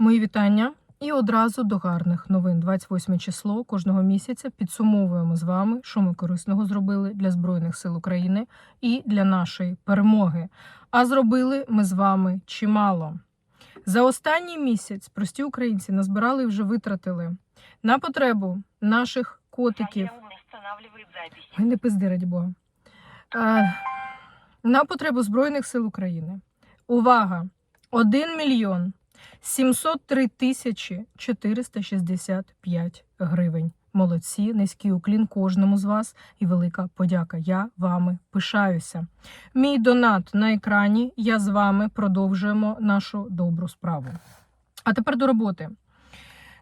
Мої вітання. І одразу до гарних новин. 28 число кожного місяця підсумовуємо з вами, що ми корисного зробили для Збройних сил України і для нашої перемоги. А зробили ми з вами чимало. За останній місяць прості українці назбирали і вже витратили на потребу наших котиків. Ой, не пизди, раді Бога. Е, на потребу Збройних сил України. Увага! 1 мільйон 703 тисячі 465 гривень. Молодці, низький уклін кожному з вас і велика подяка. Я вами пишаюся. Мій донат на екрані. Я з вами продовжуємо нашу добру справу. А тепер до роботи.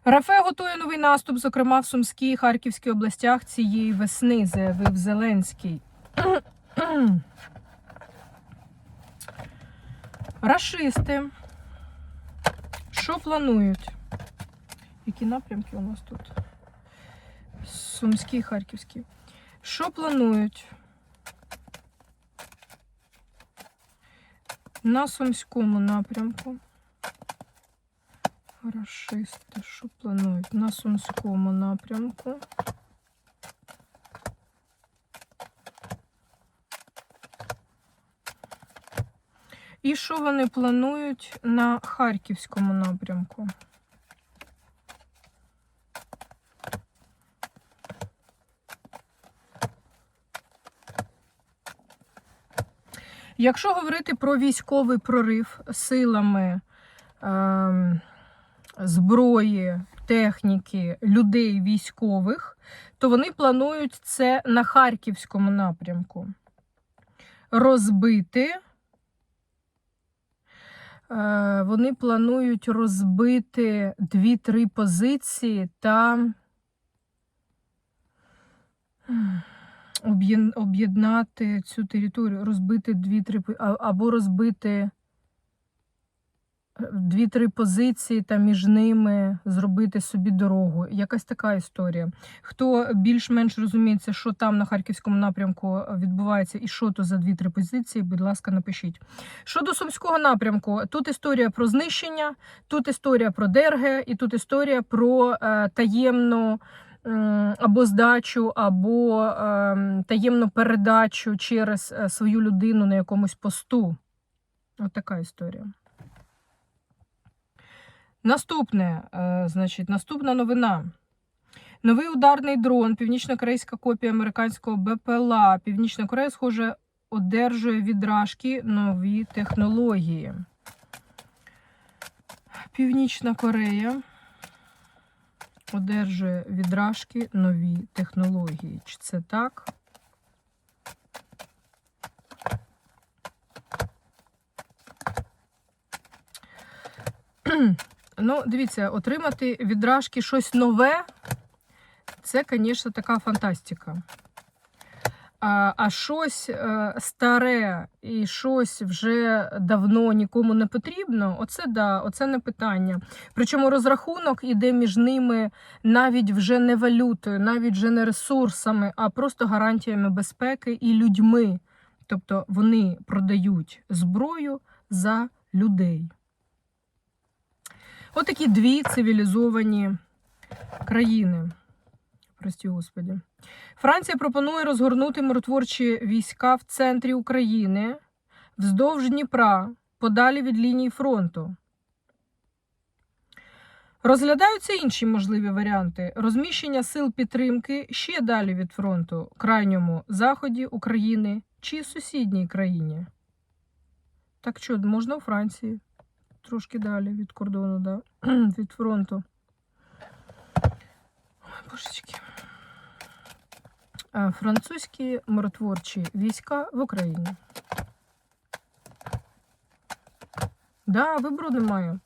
Рафе готує новий наступ, зокрема в Сумській і Харківській областях цієї весни, заявив Зеленський. Рашисти. Що планують? Які напрямки у нас тут? Сумський, Харківський. Що планують? На Сумському напрямку. Хорошисти, що планують? На Сумському напрямку. І що вони планують на Харківському напрямку? Якщо говорити про військовий прорив силами ем, зброї, техніки, людей військових, то вони планують це на Харківському напрямку. Розбити. Е, Вони планують розбити дві-три позиції та об'єднати цю територію, розбити дві-три по- а- або розбити дві-три позиції та між ними зробити собі дорогу. Якась така історія. Хто більш-менш розуміється, що там на харківському напрямку відбувається і що то за дві-три позиції, будь ласка, напишіть. Щодо сумського напрямку, тут історія про знищення, тут історія про ДРГ, і тут історія про е, таємну. Або здачу, або ем, таємну передачу через е, свою людину на якомусь посту. От така історія. Наступне, е, значить, наступна новина. Новий ударний дрон, північно-корейська копія американського БПЛА. Північна Корея, схоже, одержує відражки нові технології. Північна Корея одержує відражки нові технології. Чи це так? Ну, дивіться, отримати відражки щось нове, це, звісно, така фантастика. А, а щось е, старе і щось вже давно нікому не потрібно, оце да, оце не питання. Причому розрахунок іде між ними навіть вже не валютою, навіть вже не ресурсами, а просто гарантіями безпеки і людьми. Тобто вони продають зброю за людей. Отакі дві цивілізовані країни. Прості господі. Франція пропонує розгорнути миротворчі війська в центрі України вздовж Дніпра, подалі від лінії фронту. Розглядаються інші можливі варіанти розміщення сил підтримки ще далі від фронту, крайньому заході України чи сусідній країні. Так що, можна у Франції, трошки далі від кордону, да? від фронту. Божечки. Е, Французькі миротворчі війська в Україні. Да, вибору немає.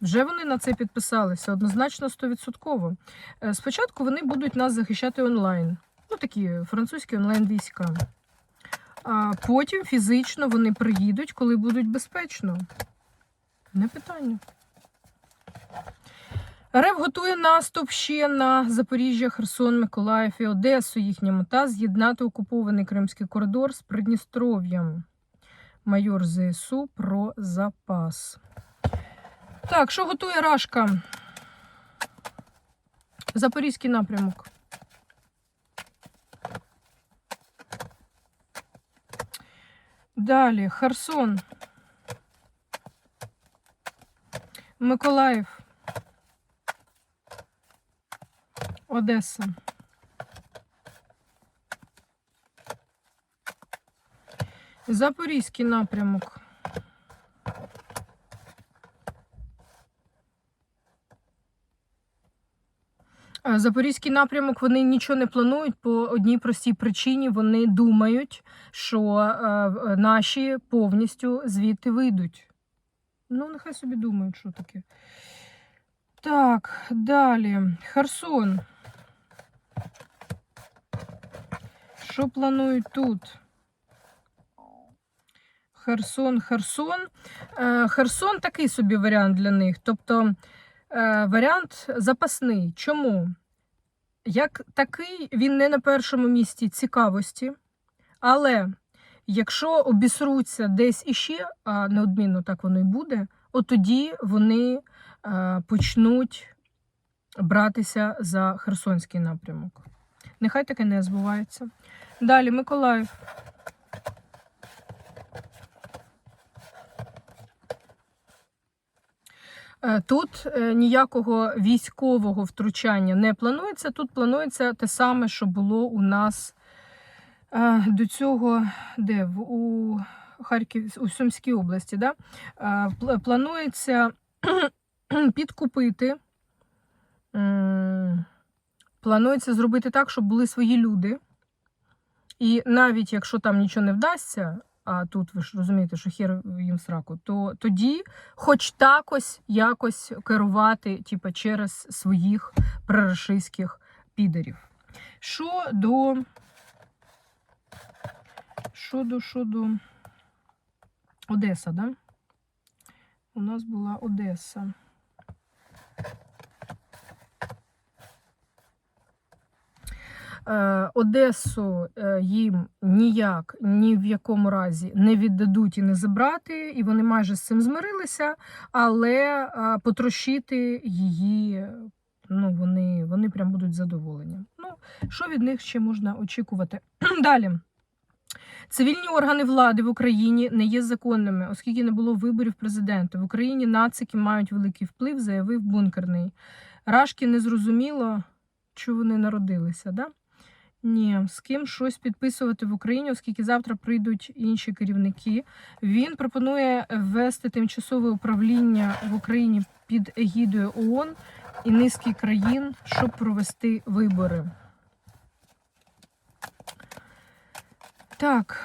Вже вони на це підписалися однозначно 100%. Е, Спочатку вони будуть нас захищати онлайн. Ну, такі французькі онлайн-війська. А потім фізично вони приїдуть, коли будуть безпечно. Не питання. РФ готує наступ ще на Запоріжжя, Херсон, Миколаїв і Одесу. Їхня мета з'єднати окупований Кримський коридор з Придністров'ям. Майор ЗСУ про запас. Так, що готує Рашка? Запорізький напрямок. Далі Херсон. Миколаїв. Одеса. Запорізький напрямок. Е, Запорізький напрямок вони нічого не планують по одній простій причині. Вони думають, що е, наші повністю звідти вийдуть. Ну, нехай собі думають, що таке. Так, далі. Херсон. Що планують тут? Херсон, Херсон. Е, Херсон такий собі варіант для них. Тобто е, варіант запасний. Чому? Як такий, він не на першому місці цікавості, але якщо обісруться десь іще, а неодмінно так воно і буде, от тоді вони е, почнуть братися за Херсонський напрямок. Нехай таке не збувається. Далі Миколаїв. Е, Тут е, ніякого військового втручання не планується. Тут планується те саме, що було у нас до цього, де у Харків, у Сумській області. Да? Планується підкупити. Планується зробити так, щоб були свої люди. І навіть якщо там нічого не вдасться, а тут ви ж розумієте, що хер їм сраку, то тоді хоч такось якось керувати, типа, через своїх прорашистських підерів. Що до. Що до, що до Одеса, да? У нас була Одеса. Е, Одесу е, їм ніяк ні в якому разі не віддадуть і не забрати, і вони майже з цим змирилися, але е, потрощити її ну, вони, вони прям будуть задоволені. Ну, що від них ще можна очікувати? Далі. Цивільні органи влади в Україні не є законними, оскільки не було виборів президента. В Україні нацики мають великий вплив, заявив бункерний. Рашки не зрозуміло, що вони народилися, да? Ні, з ким щось підписувати в Україні, оскільки завтра прийдуть інші керівники. Він пропонує ввести тимчасове управління в Україні під егідою ООН і низки країн, щоб провести вибори. Так,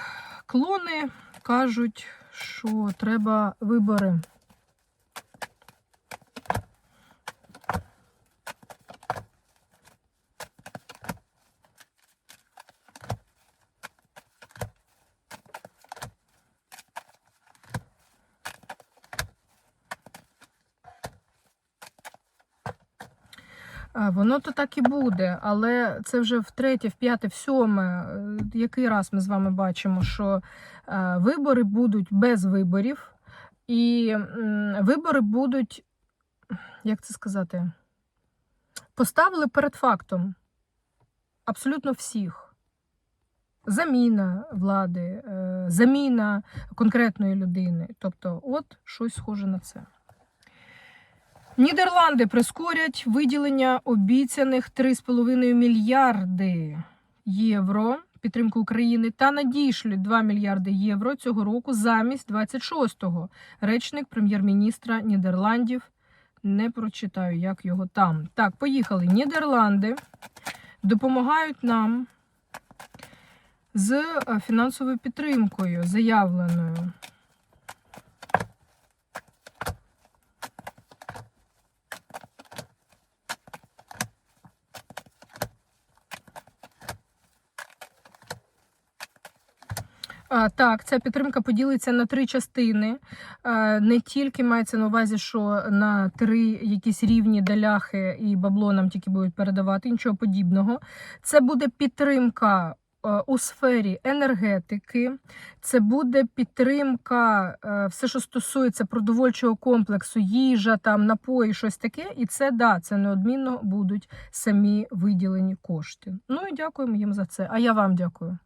клони кажуть, що треба вибори. Воно то так і буде, але це вже втретє, в п'яте, в сьоме. е, Який раз ми з вами бачимо, що е, вибори будуть без виборів, і вибори будуть, як це сказати, поставили перед фактом абсолютно всіх. Заміна влади, е, заміна конкретної людини. Тобто, от щось схоже на це. Нідерланди прискорять виділення обіцяних 3,5 мільярди євро підтримку України та надійшлють 2 мільярди євро цього року замість 26-го. Речник прем'єр-міністра Нідерландів. Не прочитаю, як його там. Так, поїхали. Нідерланди допомагають нам з е, фінансовою підтримкою, заявленою. Так, ця підтримка поділиться на три частини. Не тільки мається на увазі, що на три якісь рівні даляхи і бабло нам тільки будуть передавати, нічого подібного. Це буде підтримка у сфері енергетики, це буде підтримка, все, що стосується продовольчого комплексу, їжа, там, напої, щось таке. І це да, це неодмінно будуть самі виділені кошти. Ну і дякуємо їм за це. А я вам дякую.